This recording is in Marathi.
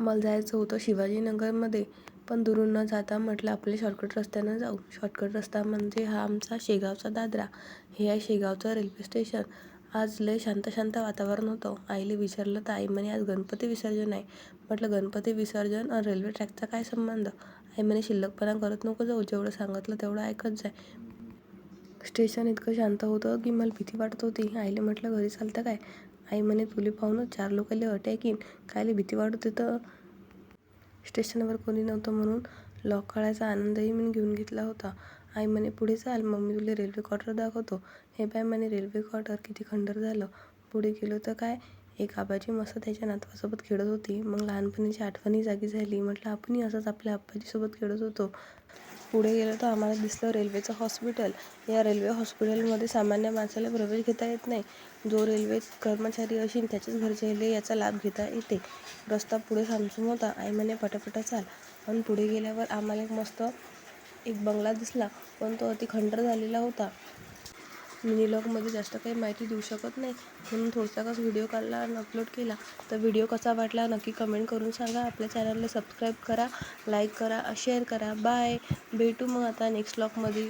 मला जायचं होतं शिवाजीनगरमध्ये पण दुरून न जाता म्हटलं आपले शॉर्टकट रस्त्यानं जाऊ. शॉर्टकट रस्ता म्हणजे हा आमचा शेगावचा दादरा. हे आहे शेगावचं रेल्वे स्टेशन आज लय शांत शांत वातावरण होतं. आईला विचारलं तर आई म्हणे आज गणपती विसर्जन आहे. म्हटलं गणपती विसर्जन आणि रेल्वे ट्रॅकचा काय संबंध? आई म्हणे शिल्लकपणा करत नको जाऊ. जेवढं सांगितलं तेवढं ऐकत जाय. स्टेशन इतकं शांत होतं की मला भीती वाटत होती. आईला म्हटलं घरी चालतं काय? आई म्हणे तुले पाहूनच चार लोकांले अटॅक येईन कायले भीती वाटत होतं. स्टेशनवर कोणी नव्हतं म्हणून लॉक काढायचा आनंदही मी घेऊन घेतला होता. आई म्हणे पुढे चाल मग मी तुला रेल्वे क्वार्टर दाखवतो. हे पाय म्हणे रेल्वे क्वार्टर किती खंडर झालं. पुढे गेलो तर काय? एक आबाजी मस्त त्याच्या नातवासोबत खेळत होती. मग लहानपणीची आठवणी जागी झाली. म्हटलं आपणही असंच आपल्या आबाजीसोबत खेळत होतो. पुढे गेलो तर आम्हाला दिसलं रेल्वेचं हॉस्पिटल. या रेल्वे हॉस्पिटलमध्ये सामान्य माणसाला प्रवेश घेता येत नाही. जो रेल्वे कर्मचारी असेल त्याच्याच घरचे याचा लाभ घेता येते. रस्ता पुढे सामसूम होता. आई म्हणे पटापटा चाल. आणि पुढे गेल्यावर आम्हाला एक मस्त एक बंगला दिसला. पण तो अति खंडर झालेला होता. मिनीलॉगमध्ये जास्त काही माहिती देऊ शकत नाही. म्हणून थोडसाच व्हिडिओ काढला आणि अपलोड केला. तर व्हिडिओ कसा वाटला नक्की कमेंट करून सांगा. आपल्या चॅनलला सबस्क्राईब करा लाईक करा शेअर करा. बाय भेटू मग आता नेक्स्ट लॉकमध्ये